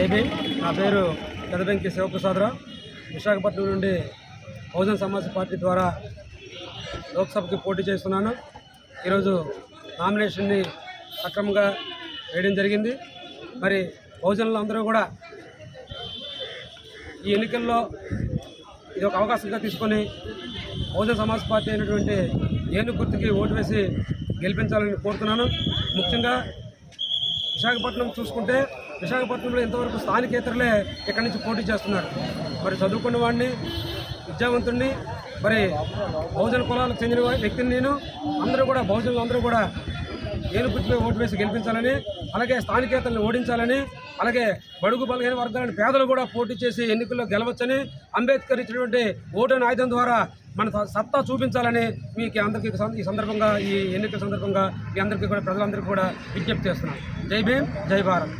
పేరు పెదబెంకి శివప్రసాదరావు. విశాఖపట్నం నుండి బహుజన్ సమాజ్ పార్టీ ద్వారా లోక్సభకి పోటీ చేస్తున్నాను. ఈరోజు నామినేషన్ని సక్రమంగా వేయడం జరిగింది. మరి బహుజనులు అందరూ కూడా ఈ ఎన్నికల్లో ఇది ఒక అవకాశంగా తీసుకొని బహుజన సమాజ్ పార్టీ అయినటువంటి ఏను గుర్తుకి ఓటు వేసి గెలిపించాలని కోరుతున్నాను. ముఖ్యంగా విశాఖపట్నం చూసుకుంటే విశాఖపట్నంలో ఇంతవరకు స్థానికేతరులే ఇక్కడి నుంచి పోటీ చేస్తున్నారు. మరి చదువుకున్న వాడిని విద్యావంతుడిని మరి బహుజన కులాలకు చెందిన వ్యక్తిని నేను అందరూ కూడా బహుజనులు అందరూ కూడా ఏను ఓటు వేసి గెలిపించాలని అలాగే స్థానికేతలను ఓడించాలని అలాగే బడుగు బలహీన వర్గాలను పేదలు కూడా పోటీ చేసి ఎన్నికల్లో గెలవచ్చని అంబేద్కర్ ఇచ్చినటువంటి ఓటు ఆయుధం ద్వారా మన స- సత్తా చూపించాలని మీకు అందరికీ ఈ సందర్భంగా ఈ ఎన్నికల సందర్భంగా మీ అందరికీ కూడా ప్రజలందరికీ కూడా విజ్ఞప్తి చేస్తున్నాను. జై భీమ్ జై భారత్.